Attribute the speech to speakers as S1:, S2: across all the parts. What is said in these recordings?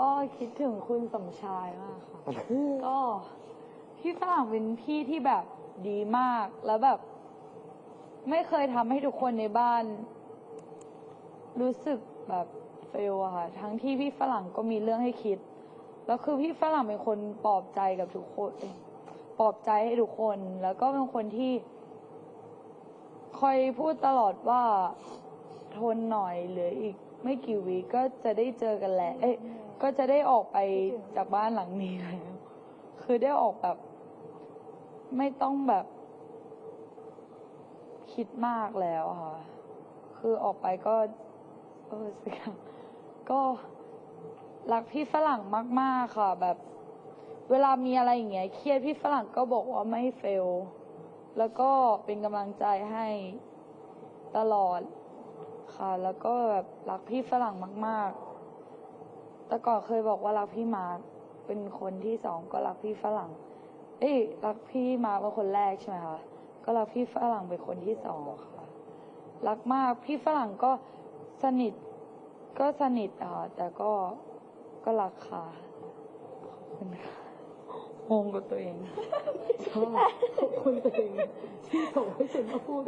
S1: ก็คิดถึงคุณสมชายมากค่ะ ก็พี่ฝรั่งเป็นพี่ที่แบบดีมากแล้วแบบ ไม่เคยทำให้ทุกคนในบ้าน รู้สึกแบบเฟลอะค่ะ ทั้งที่พี่ฝรั่งก็มีเรื่องให้คิด แล้วคือพี่ฝรั่งเป็นคนปลอบใจกับทุกคนเอ้ยปลอบใจให้ทุกคน แล้วก็เป็นคนที่ คอยพูดตลอดว่าทนหน่อยเหลืออีก ไม่กี่วีคก็จะได้เจอกันแล้วเอ้ยก็จะได้ออกไปจากบ้านหลังนี้แล้วคือได้ออกแบบ ไม่ต้องแบบ คิดมากแล้วอะค่ะ คือออกไปก็ เออสิคะก็รักพี่ฝรั่งมาก ๆ ค่ะ แบบ เวลามีอะไรอย่างเงี้ยเครียดพี่ฝรั่งก็บอกว่าไม่เฟล แล้วก็เป็นกำลังใจให้ตลอด ค่ะ แล้วก็แบบรักพี่ฝรั่งมาก ๆ แต่ก่อนเคยบอกว่ารักพี่มาร์คเป็นคนที่สองก็รักพี่ฝรั่ง เอ้ยรักพี่มาร์คเป็นคนแรกใช่ไหมคะ ก็รักพี่ฝรั่งเป็นคนที่สองค่ะ รักมากพี่ฝรั่งก็สนิทก็สนิทอะแต่ก็ก็รักค่ะขอบคุณค่ะงงกับตัวเอง
S2: ชอบขอบคุณตัวเองที่ส่งให้ฉันมาพูด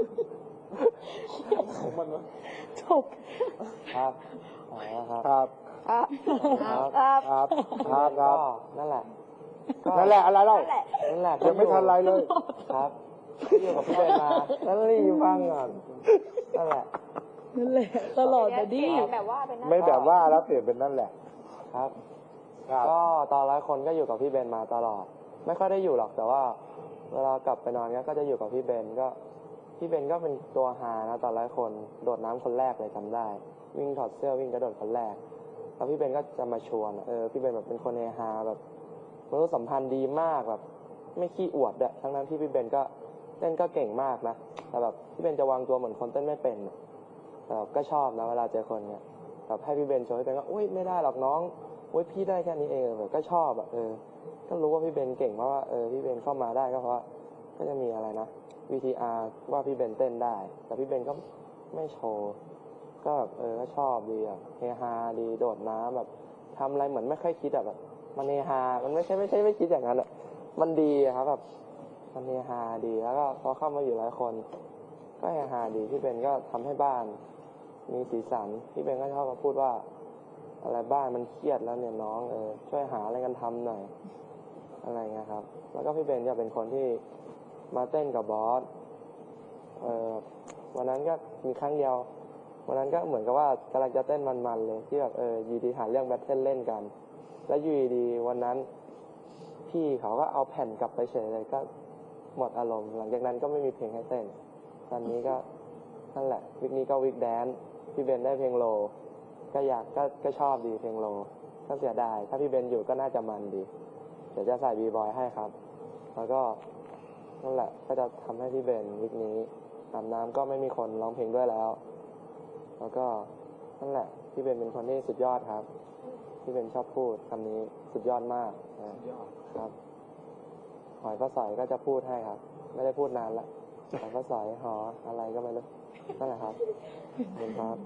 S3: ของมันวะ
S1: จบ
S4: ครับอ๋อครับ
S3: ครับ
S5: ครับ
S4: ครับ
S5: ครับ
S3: ครับครับค
S4: ก็
S3: รับ
S4: นั่นแหละก็
S3: นั่นแหละอะไรเล่า
S5: นั่นแหละ
S4: นั่นแหละ
S3: ยังไม่ทันไรเลย
S4: ครับก็อยู่กับพี่เบนมาแล้วรีบฟังก่อนนั่นแหละ
S1: นั่นแหละตลอดแต่ดี
S5: แบบว่าเป็นหน้า
S3: ไม่แบบว่าแล้วเปลี่ยนเป็นนั่นแหละ
S4: ครับ
S3: ครับ
S4: ก็ตอนร้อยคนก็อยู่กับพี่เบนมาตลอด ไม่ค่อยได้อยู่หรอกแต่ว่า เวลากลับไปนอนก็จะอยู่กับพี่เบนก็ พี่เบนก็เป็นตัวฮานะตอนร้อยคน โดดน้ำคนแรกเลยจำได้ วิ่งถอดเสื้อวิ่งกระโดดคนแรก แล้วพี่เบนก็จะมาชวนเออพี่เบนแบบเป็นคนเฮฮาแบบมนุษยสัมพันธ์ดีมากแบบ ไม่ขี้อวดอะทั้งนั้นที่พี่เบนก็เต้นก็เก่งมากนะแต่แบบพี่เบนจะวางตัวเหมือนคนเต้นไม่เป็นแต่แบบก็ชอบนะเวลาเจอคนเนี้ยแบบให้พี่เบนโชว์พี่เบนก็อุ้ยไม่ได้หรอกน้องอุ้ยพี่ได้แค่นี้เองแบบก็ชอบอะเออ ก็รู้ว่าพี่เบนเก่งเพราะว่าเออพี่เบนเข้ามาได้ก็เพราะว่า ก็จะมีอะไรนะ VTR ว่าพี่เบนเต้นได้ แต่พี่เบนก็ไม่โชว์ ก็แบบเออก็ชอบดีแบบเฮฮาดีโดดน้ำแบบทำอะไรเหมือนไม่ค่อยคิดแบบ มันเฮฮา มันไม่ใช่ไม่ใช่ไม่คิดอย่างนั้นอะมันดีครับแบบมันเฮฮาดีแล้วก็พอเข้ามาอยู่หลายคน ก็เฮฮาดีพี่เบนก็ทำให้บ้าน มีสีสันพี่เบนก็ชอบมาพูดว่า อะไรบ้านมันเครียดแล้วเนี่ยน้องเออช่วยหาอะไรกันทำหน่อย อะไรเงี้ยครับ แล้วก็พี่เบนจะเป็นคนที่มาเต้นกับบอสเออวันนั้นก็มีครั้งเดียว วันนั้นก็เหมือนกับว่ากำลังจะเต้นมันๆเลยที่แบบเอออยูดีหาเรื่องแบทเทิลเล่นกัน แล้วอยูดีวันนั้นพี่เขาก็เอาแผ่นกลับไปเฉยเลยก็หมดอารมณ์ หลังจากนั้นก็ไม่มีเพลงให้เต้น ตอนนี้ก็นั่นแหละวิกนี้ก็วิกแดนพี่เบนได้เพลงโล ก็อยากก็ก็ชอบดีเพลงโลก็เสียดายถ้าพี่เบนอยู่ก็น่าจะมันดี เดี๋ยวจะใส่บีบอยให้ครับ แล้วก็นั่นแหละก็จะทำให้พี่เบนวิกนี้อาบน้ำก็ไม่มีคนร้องเพลงด้วยแล้ว แล้วก็นั่นแหละพี่เบนเป็นคนที่สุดยอดครับ พี่เบนชอบพูดคำนี้สุดยอดมากนะครับหอยพระสอยก็จะพูดให้ครับ ไม่ได้พูดนานละหอยพระสอยหออะไรก็ไม่รู้นั่นแหละครับขอบคุณครับ